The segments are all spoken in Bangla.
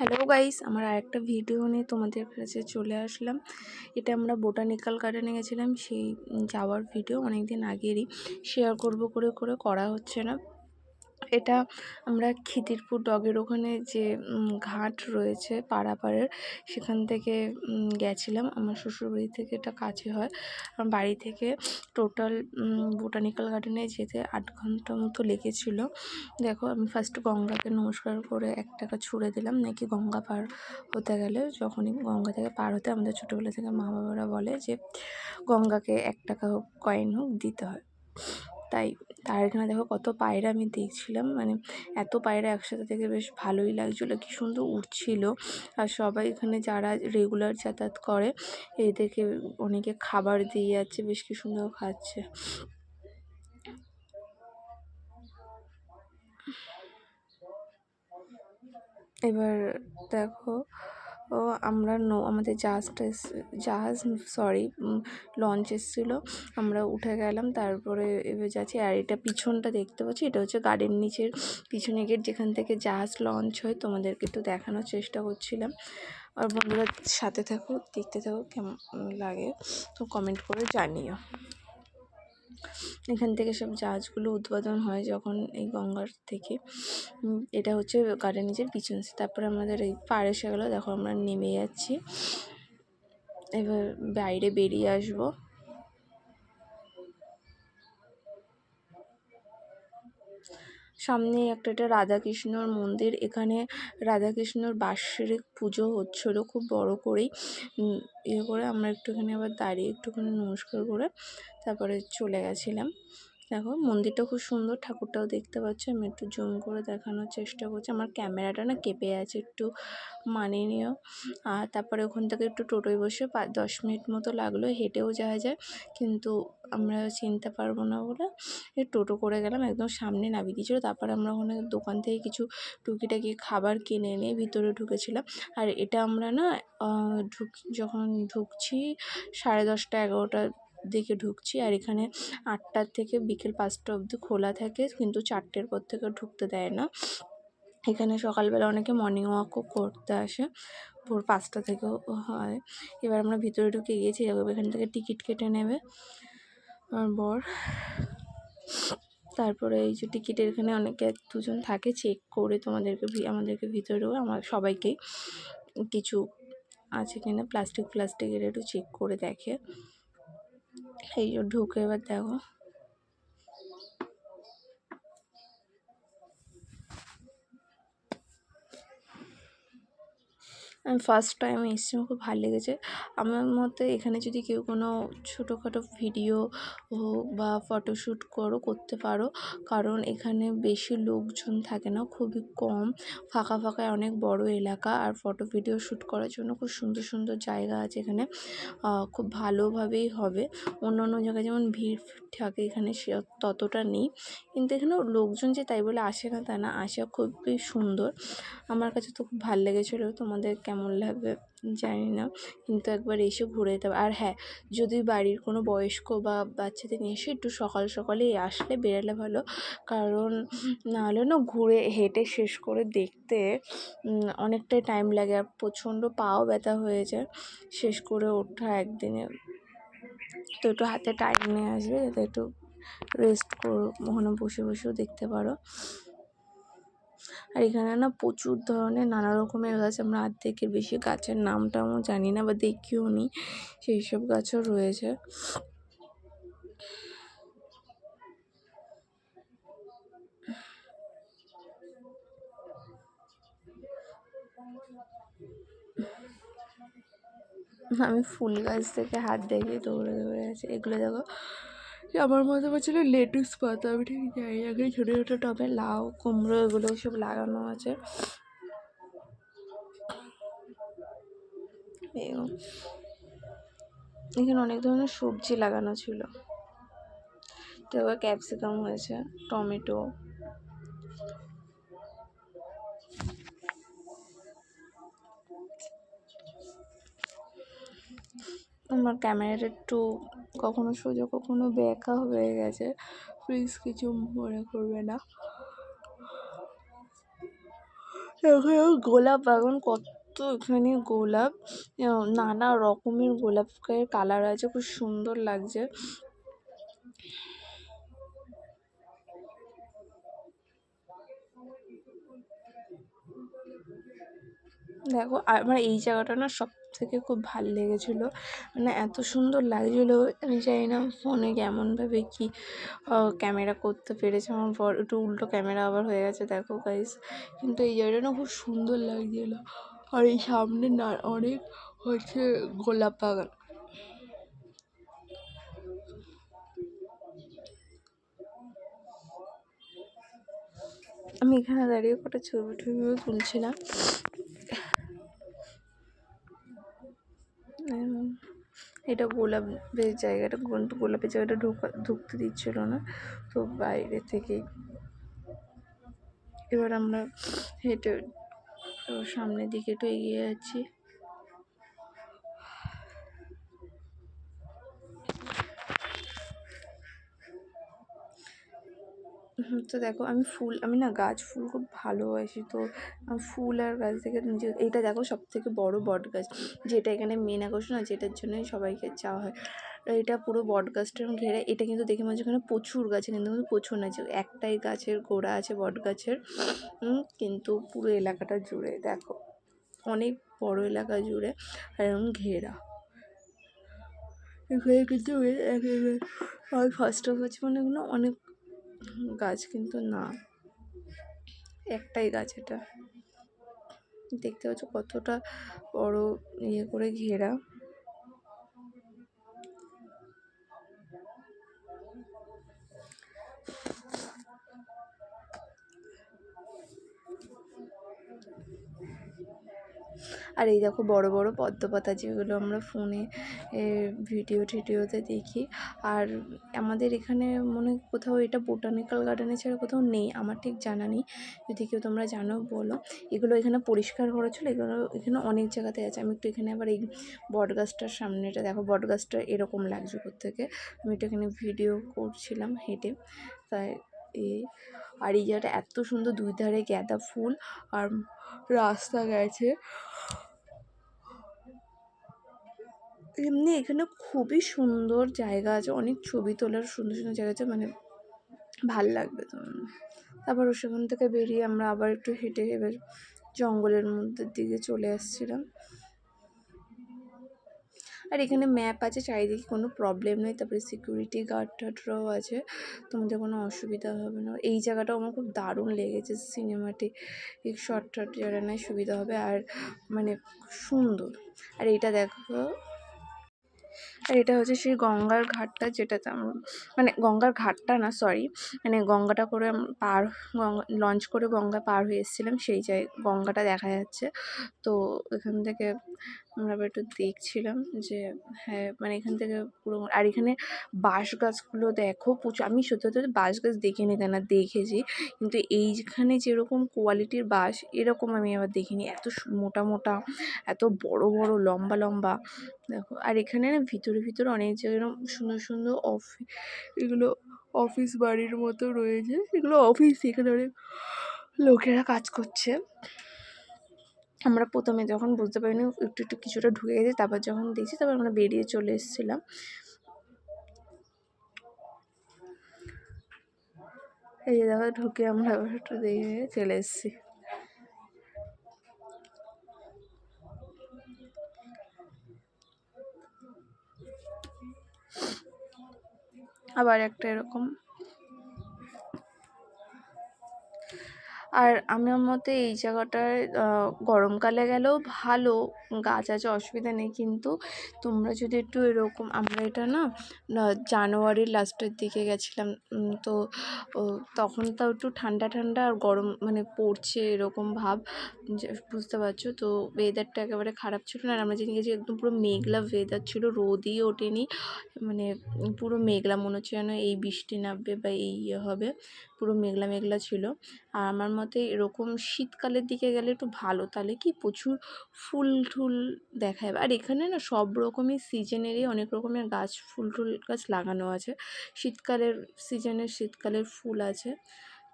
হ্যালো গাইস, আমার আরেকটা ভিডিও নিয়ে তোমাদের কাছে চলে আসলাম। এটা আমরা বোটানিক্যাল গার্ডেনে গেছিলাম, সেই যাওয়ার ভিডিও অনেক দিন আগেরই। শেয়ার করব করে করে করা হচ্ছে না। এটা আমরা খিদিরপুর ডগের ওখানে যে ঘাট রয়েছে পাড়াপাড়ের সেখান থেকে গেছিলাম। আমার শ্বশুরবাড়ি থেকে এটা কাছে হয়। আমার বাড়ি থেকে টোটাল বোটানিক্যাল গার্ডেনে যেতে আট ঘণ্টা মতো লেগেছিল। দেখো, আমি ফার্স্ট গঙ্গাকে নমস্কার করে এক টাকা ছুঁড়ে দিলাম। নাকি গঙ্গা পার হতে গেলে, যখনই গঙ্গা থেকে পার হতে আমাদের ছোটোবেলা থেকে মা বাবারা বলে যে, গঙ্গাকে এক টাকা হোক কয়েন হোক, দিতে হয়। তাই তার এখানে দেখো কত পায়রা আমি দেখছিলাম মানে এত পায়রা একসাথে থেকে বেশ ভালোই লাগছিল, কি সুন্দর উঠছিল। আর সবাই এখানে যারা রেগুলার যাতায়াত করে, এদেরকে অনেকে খাবার দিয়ে যাচ্ছে, বেশ কি সুন্দর খাচ্ছে। এবার দেখো ও আমরা নৌ, আমাদের জাহাজটা এস- জাহাজ সরি লঞ্চ এসেছিল। আমরা উঠে গেলাম, তারপরে এবার যাচ্ছি, আর এটা পিছনটা দেখতে পাচ্ছি, এটা হচ্ছে গার্ডেন নিচের পিছনে গেট যেখান থেকে জাহাজ লঞ্চ হয়, তোমাদেরকে একটু দেখানোর চেষ্টা করছিলাম। আর বন্ধুরা, সাথে থাকো, দেখতে থাকো কেমন লাগে, তো কমেন্ট করে জানিও। এখান থেকে সব জাহাজগুলো উৎপাদন হয় যখন এই গঙ্গার থেকে। এটা হচ্ছে গার্ডেন নিজের পিছন তারপরে আমাদের এই পাড়ে এসে গেলো, দেখো আমরা নেমে যাচ্ছি। এবার বাইরে বেরিয়ে আসব। সামনে একটা এটা রাধাকৃষ্ণর মন্দির। এখানে রাধাকৃষ্ণর বাৎসরিক পুজো হচ্ছিল খুব বড় করেই। ইয়ে করে আমরা একটুখানি আবার দাঁড়িয়ে একটুখানি নমস্কার করে তারপরে চলে গেছিলাম। দেখো মন্দিরটা খুব সুন্দর ঠাকুরটাও দেখতে পাচ্ছ। আমি একটু জুম করে দেখানোর চেষ্টা করছি। আমার ক্যামেরাটা না কেঁপে আছে, একটু মানিয়ে নিও। আর তারপরে ওখান থেকে একটু টোটোয় বসে পাঁচ দশ মিনিট মতো লাগল, হেঁটেও যাওয়া যায়। কিন্তু আমরা চিনতে পারব না বলে টোটো করে গেলাম, একদম সামনে নামিয়ে দিয়েছিলো। তারপরে আমরা ওখানে দোকান থেকে কিছু টুকিটাকি খাবার কিনে নিয়ে ভিতরে ঢুকেছিলাম। আর এটা আমরা না ঢুক যখন ঢুকছি সাড়ে দশটা এগারোটার দিকে ঢুকছি আর এখানে আটটার থেকে বিকেল পাঁচটা অবধি খোলা থাকে, কিন্তু চারটের পর থেকে ঢুকতে দেয় না। এখানে সকালবেলা অনেকে মর্নিং ওয়াকও করতে আসে, ভোর পাঁচটা থেকেও হয়। এবার আমরা ভিতরে ঢুকে গিয়েছি এখান থেকে টিকিট কেটে নেবে আমার বর। তারপরে এই যে টিকিটের এখানে অনেকে দুজন থাকে চেক করে তোমাদেরকে আমাদেরকে ভিতরেও, আমার সবাইকেই কিছু আছে কিনা প্লাস্টিক প্লাস্টিকের একটু চেক করে দেখে। এই যে ঢুকে এবার দেখো আমি ফার্স্ট টাইম এসেছি আমার খুব ভালো লেগেছে। আমার মতে এখানে যদি কেউ কোনো ছোটোখাটো ভিডিও বা ফটোশ্যুট করো, করতে পারো। কারণ এখানে বেশি লোকজন থাকে না, খুবই কম। ফাঁকা ফাঁকা অনেক বড় এলাকা আর ফটো ভিডিও শ্যুট করার জন্য খুব সুন্দর সুন্দর জায়গা আছে এখানে। খুব ভালোভাবেই হবে। অন্য অন্য জায়গায় যেমন ভিড় থাকে এখানে, সে ততটা নেই। কিন্তু এখানে লোকজন যে তাই বলে আসে না তা না, আসে খুবই সুন্দর। আমার কাছে তো খুব ভালো লেগেছিলো। তোমাদের কেমন লাগবে জানি না। কিন্তু একবার এসে ঘুরে যেতে আর হ্যাঁ যদি বাড়ির কোনো বয়স্ক বা বাচ্চাদের নিয়ে এসে একটু সকাল সকালেই আসলে বেরোলে ভালো। কারণ নাহলে না ঘুরে হেঁটে শেষ করে দেখতে অনেকটাই টাইম লাগে আর প্রচণ্ড পাও ব্যথা হয়ে যায়। শেষ করে ওঠা একদিনে। তো একটু হাতে টাইম নিয়ে আসবে যাতে একটু রেস্ট করো, ওখানে বসে বসেও দেখতে পারো। আর এখানে না প্রচুর ধরনের নানা রকমের গাছ, আমরা অর্ধেকের বেশি গাছের নামটাও জানি না বা দেখিও নি, সেই সব গাছও রয়েছে। আমি ফুল গাছ থেকে হাত দেখে দৌড়ে দৌড়ে আছি। এগুলো দেখো আমার মতো বলছিল লেটুস পাতা, আমি ঠিক জানি এখানে ছোটো ছোটো টবে লাউ, কুমড়ো, এগুলো সব লাগানো আছে। এখানে অনেক ধরনের সবজি লাগানো ছিল। তারপর ক্যাপসিকাম হয়েছে, টমেটো। আমার ক্যামেরাটা একটু কখনো সোজা, কখনো বেঁকা হয়ে গেছে। প্লিজ কিছু মনে করবে না। গোলাপ বাগান কত এখানে গোলাপ। নানা রকমের গোলাপের কালার আছে, খুব সুন্দর লাগছে। দেখো আমার এই জায়গাটা না সব থেকে খুব ভালো লেগেছিলো। মানে এত সুন্দর লাগছিল, আমি জানি না ফোনে কেমনভাবে কি ক্যামেরা করতে পেরেছে। আমার বর একটু উল্টো ক্যামেরা আবার হয়ে গেছে, দেখো গাইস কিন্তু এই জায়গাটা না খুব সুন্দর লাগছিল। আর এই সামনে না অনেক হচ্ছে গোলাপ বাগান। আমি এখানে দাঁড়িয়ে কটা ছবি টবিও তুলছিলাম। এটা গোলাপের জায়গাটা গোলাপের জায়গাটা ঢোকা ঢুকতে দিচ্ছিল না। তো বাইরে থেকেই এবার আমরা হেঁটে, সামনের দিকে একটু এগিয়ে যাচ্ছি। তো দেখো আমি ফুল, আমি না গাছ ফুল খুব ভালোবাসি। তো ফুল আর গাছ থেকে এইটা দেখো সব থেকে বড় বট গাছ। যেটা এখানে মেন আকর্ষণ আর যেটার জন্যই সবাইকে যাওয়া হয়। এটা পুরো বট গাছটা ঘেরে। এটা কিন্তু দেখে মনে হচ্ছে এখানে প্রচুর গাছ কিন্তু কিন্তু প্রচুর না, যে একটাই গাছের গোড়া আছে বট গাছের। কিন্তু পুরো এলাকাটা জুড়ে, দেখো। অনেক বড় এলাকা জুড়ে এরকম ঘেরা। এখানে কিন্তু ফার্স্ট অফ হচ্ছে মানে অনেক গাছ কিন্তু না। একটাই গাছ এটা। দেখতে পাচ্ছ কতটা বড় ইয়ে করে ঘেরা। আর এই দেখো বড় বড় পদ্ম পাতা যেগুলো আমরা ফোনে ভিডিও টিডিওতে দেখি। আর আমাদের এখানে মনে কোথাও এটা বোটানিক্যাল গার্ডেনে ছাড়া কোথাও নেই, আমার ঠিক জানা নেই। যদি কেউ তোমরা জানো, বলো। এগুলো এখানে পরিষ্কার করা ছিল এগুলো এখানে অনেক জায়গাতে আছে। আমি একটু এখানে আবার এই বট গাছটার সামনেটা দেখো বট গাছটা এরকম লাগছে থেকে আমি একটু এখানে ভিডিও করছিলাম হেঁটে, তাই এই আর এই জায়গাটা এত সুন্দর, দুই ধারে গাঁদা ফুল, আর রাস্তা গেছে। এমনি এখানে খুবই সুন্দর জায়গা আছে। অনেক ছবি তোলার সুন্দর সুন্দর জায়গা আছে মানে ভালো লাগবে তো। তারপর সেখান থেকে বেরিয়ে আমরা আবার একটু হেঁটে এবার জঙ্গলের মধ্যে দিকে চলে আসছিলাম। আর এখানে ম্যাপ আছে, চারিদিকে কোনো প্রবলেম নেই। তারপরে সিকিউরিটি গার্ড টার্ডরাও আছে, তোমাদের কোনো অসুবিধা হবে না। এই জায়গাটাও আমার খুব দারুণ লেগেছে সিনেমাটিক শর্ট টট যারা নেয় সুবিধা হবে। আর মানে সুন্দর। আর এইটা দেখো আর এটা হচ্ছে সেই গঙ্গার ঘাটটা যেটাতে আমরা মানে গঙ্গার ঘাটটা না সরি মানে গঙ্গাটা করে পার গঙ্গা লঞ্চ করে গঙ্গা পার হয়ে এসেছিলাম, সেই জায়, গঙ্গাটা দেখা যাচ্ছে। তো এখান থেকে আমরা একটু দেখছিলাম যে হ্যাঁ মানে এখান থেকে পুরো আর এখানে বাঁশ গাছগুলো দেখো প্রচুর, আমি সত্যি সত্যি বাঁশ গাছ দেখিনি তা না দেখেছি। কিন্তু এইখানে যেরকম কোয়ালিটির বাঁশ, এরকম আমি আবার দেখিনি। এত মোটা মোটা, এত বড় বড়, লম্বা লম্বা। দেখো, আর এখানে না ভিতরে ভিতরে অনেক জায়গায় এরকম সুন্দর সুন্দর অফি এগুলো অফিস বাড়ির মতো রয়েছে। এগুলো অফিস এখানে অনেক লোকেরা কাজ করছে। আমরা প্রথমে যখন বুঝতে পারিনি, একটু একটু কিছুটা ঢুকে গেছি, তারপর যখন দেখছি, তারপর আমরা বেরিয়ে চলে এসেছিলাম। এই যে দেখো, ঢুকে আমরা আবার একটু দেখে চলে এসেছি। আবার একটা এরকম আর আমার মতে এই জায়গাটায় গরমকালে গেলেও ভালো। গাছ আছে, অসুবিধা নেই, কিন্তু তোমরা যদি একটু এরকম, আমরা এটা না জানুয়ারির লাস্টের দিকে গেছিলাম তো তখন তাও একটু ঠান্ডা ঠান্ডা আর গরম মানে পড়ছে এরকম ভাব বুঝতে পারছ? তো ওয়েদারটা একেবারে খারাপ ছিল না, আর আমরা যেদিন গেছি একদম পুরো মেঘলা ওয়েদার ছিল, রোদই ওঠেনি। মানে পুরো মেঘলা, মনে হচ্ছে যেন এই বৃষ্টি নামবে বা এই ইয়ে হবে। পুরো মেঘলা মেঘলা ছিল। আর আমার মতে এরকম শীতকালের দিকে গেলে একটু ভালো, তাহলে কি প্রচুর ফুল টুল দেখা যাবে আর এখানে না সব রকমই সিজনেরই অনেক রকমের গাছ, ফুল টুল গাছ লাগানো আছে। শীতকালের সিজনের শীতকালের ফুল আছে।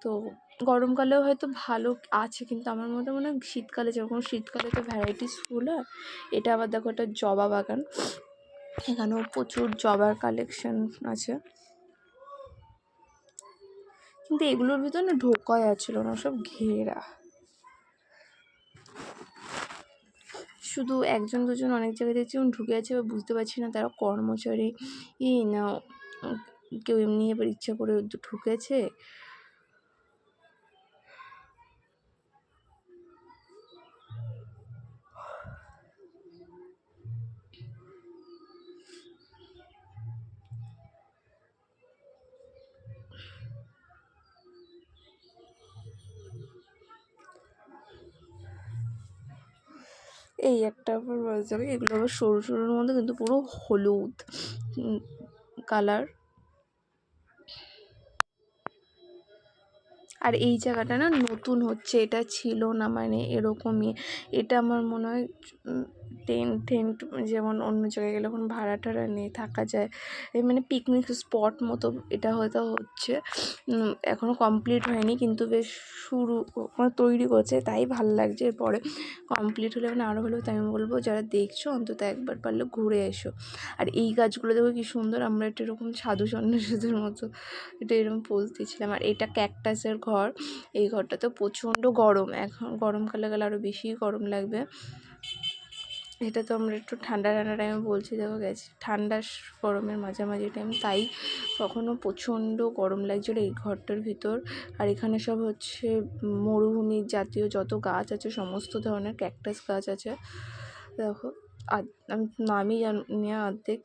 তো গরমকালেও হয়তো ভালো আছে, কিন্তু আমার মতে মনে হয় শীতকালে যেরকম শীতকালে তো ভ্যারাইটিস ফুল হয়, এটা আবার দেখো একটা জবা বাগান। এখানেও প্রচুর জবার কালেকশন আছে। কিন্তু এগুলোর ভিতর না ঢোকা যাচ্ছিল না, সব ঘেরা। শুধু একজন দুজন অনেক জায়গায় দেখছি ঢুকে আছে, এবার বুঝতে পারছি না তারা কর্মচারী। ই না কেউ এমনি এবার ইচ্ছা করে ঢুকেছে। এই একটা আবার যাবে এগুলো আবার সরু সরুর মধ্যে কিন্তু পুরো হলুদ কালার আর এই জায়গাটা না নতুন হচ্ছে, এটা ছিল না মানে এরকমই। এটা আমার মনে হয় টেন্ট টেন্ট যেমন অন্য জায়গায় গেলে এখন ভাড়া টাড়া নিয়ে থাকা যায়। এই মানে পিকনিক স্পট মতো এটা হয়তো হচ্ছে। এখনও কমপ্লিট হয়নি কিন্তু বেশ শুরু মানে তৈরি করছে, তাই ভালো লাগছে। এরপরে কমপ্লিট হলে মানে আরও হলেও তাই আমি বলব যারা দেখছ, অন্তত একবার পারলে ঘুরে এসো। আর এই গাছগুলো দেখো কি সুন্দর, আমরা এটা এরকম সাধু সন্ন্যাসীদের মতো এটা এরকম পোজ দিয়েছিলাম আর এটা ক্যাকটাসের ঘর, এই ঘরটা তো প্রচণ্ড গরম। এখন গরমকালে গেলে আরও বেশি গরম লাগবে। এটা তো আমরা একটু ঠান্ডা ঠান্ডা টাইমে বলছি, দেখো গেছি ঠান্ডা গরমের মাঝামাঝি টাইম তাই কখনও প্রচণ্ড গরম লাগছিল এই ঘরটার ভিতর। আর এখানে সব হচ্ছে মরুভূমি জাতীয় যত গাছ আছে, সমস্ত ধরনের ক্যাকটাস গাছ আছে। দেখো আর আমি নামই জানি অর্ধেক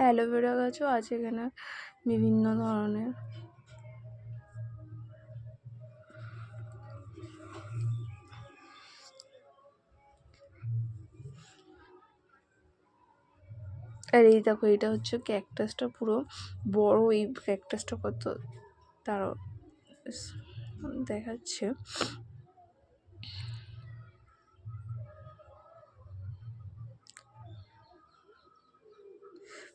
অ্যালোভেরা গাছও আছে এখানে, বিভিন্ন ধরনের। আর এই দেখো, এটা হচ্ছে ক্যাকটাসটা পুরো বড়, এই ক্যাকটাসটা কত তারও দেখাচ্ছে।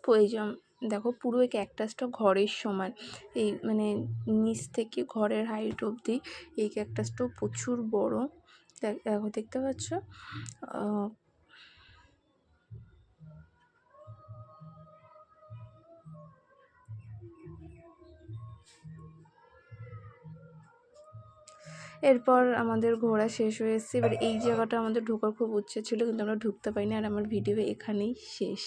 প্রয়োজন। দেখো পুরো এই ক্যাকটাসটা ঘরের সমান। এই মানে নিচ থেকে ঘরের হাইট অবধি এই ক্যাকটাসটাও প্রচুর বড়। দেখ- দেখো, দেখতে পাচ্ছ? এরপর আমাদের ঘোরা শেষ হয়ে এসেছে। এবার এই জায়গাটা আমাদের ঢোকার খুব ইচ্ছে ছিল, কিন্তু আমরা ঢুকতে পারিনি আর আমার ভিডিও এখানেই শেষ।